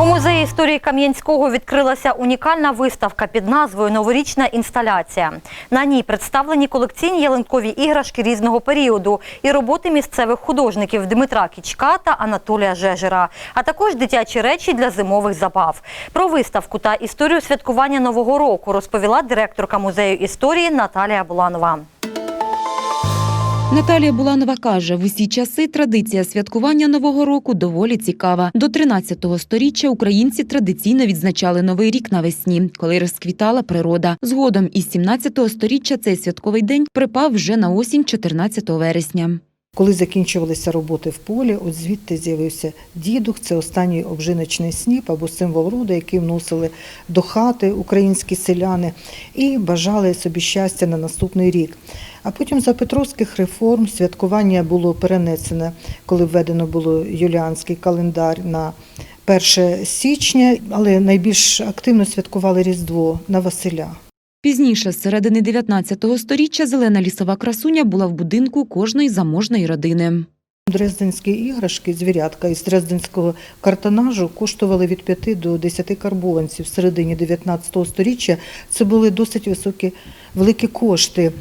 У музеї історії Кам'янського відкрилася унікальна виставка під назвою Новорічна інсталяція. На ній представлені колекційні ялинкові іграшки різного періоду і роботи місцевих художників Дмитра Кічка та Анатолія Жежера, а також дитячі речі для зимових забав. Про виставку та історію святкування нового року розповіла директорка музею історії Наталія Буланова. Наталія Буланова каже, в усі часи традиція святкування Нового року доволі цікава. До 13-го сторіччя українці традиційно відзначали Новий рік навесні, коли розквітала природа. Згодом із 17-го сторіччя цей святковий день припав вже на осінь 14 вересня. Коли закінчувалися роботи в полі, от звідти з'явився дідух, це останній обжиночний сніп або символ роду, який вносили до хати українські селяни і бажали собі щастя на наступний рік. А потім за Петровських реформ святкування було перенесене, коли введено було юліанський календар на 1 січня, але найбільш активно святкували Різдво на Василя. Пізніше, з середини 19-го сторіччя, зелена лісова красуня була в будинку кожної заможної родини. Дрезденські іграшки, звірятка із дрезденського картонажу коштували від 5 до 10 карбованців. В середині 19 століття це були досить високі, великі кошти.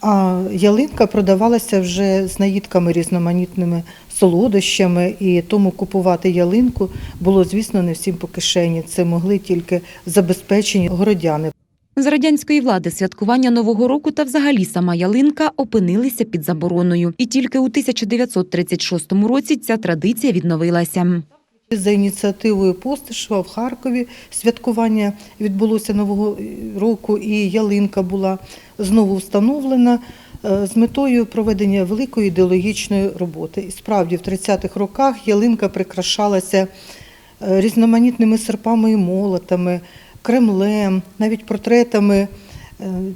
А ялинка продавалася вже з наїдками різноманітними солодощами, і тому купувати ялинку було, звісно, не всім по кишені. Це могли тільки забезпечені городяни. З радянської влади святкування Нового року та взагалі сама ялинка опинилися під забороною. І тільки у 1936 році ця традиція відновилася. За ініціативою Постишева в Харкові святкування відбулося Нового року, і ялинка була знову встановлена е, з метою проведення великої ідеологічної роботи. І справді, в 30-х роках ялинка прикрашалася е, різноманітними серпами і молотами, Кремлем, навіть портретами е,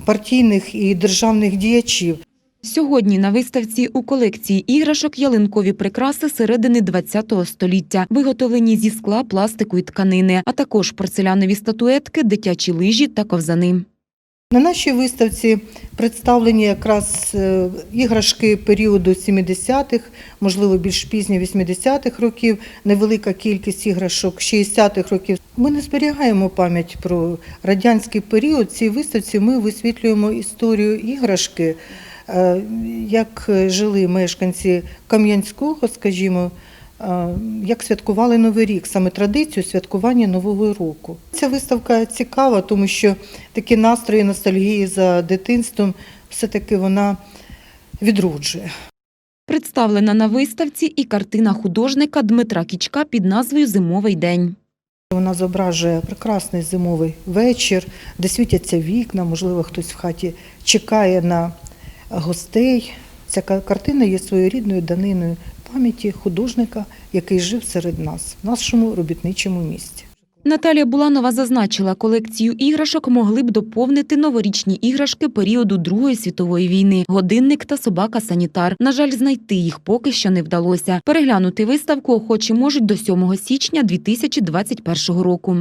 партійних і державних діячів. Сьогодні на виставці у колекції іграшок ялинкові прикраси середини ХХ століття, виготовлені зі скла, пластику і тканини, а також порцелянові статуетки, дитячі лижі та ковзани. На нашій виставці представлені якраз е, іграшки періоду 70-х, можливо, більш пізні 80-х років, невелика кількість іграшок 60-х років. Ми не зберігаємо пам'ять про радянський період. Цій виставці ми висвітлюємо історію іграшки, е, як жили мешканці Кам'янського, скажімо, як святкували Новий рік, саме традицію святкування Нового року. Ця виставка цікава, тому що такі настрої ностальгії за дитинством все-таки вона відроджує. Представлена на виставці і картина художника Дмитра Кічка під назвою Зимовий день. Вона зображує прекрасний зимовий вечір, де світяться вікна, можливо, хтось в хаті чекає на гостей. Ця картина є своєрідною даниною пам'яті художника, який жив серед нас, в нашому робітничому місті. Наталія Буланова зазначила, колекцію іграшок могли б доповнити новорічні іграшки періоду Другої світової війни, годинник та собака-санітар. На жаль, знайти їх поки що не вдалося. Переглянути виставку охочі можуть до 7 січня 2021 року.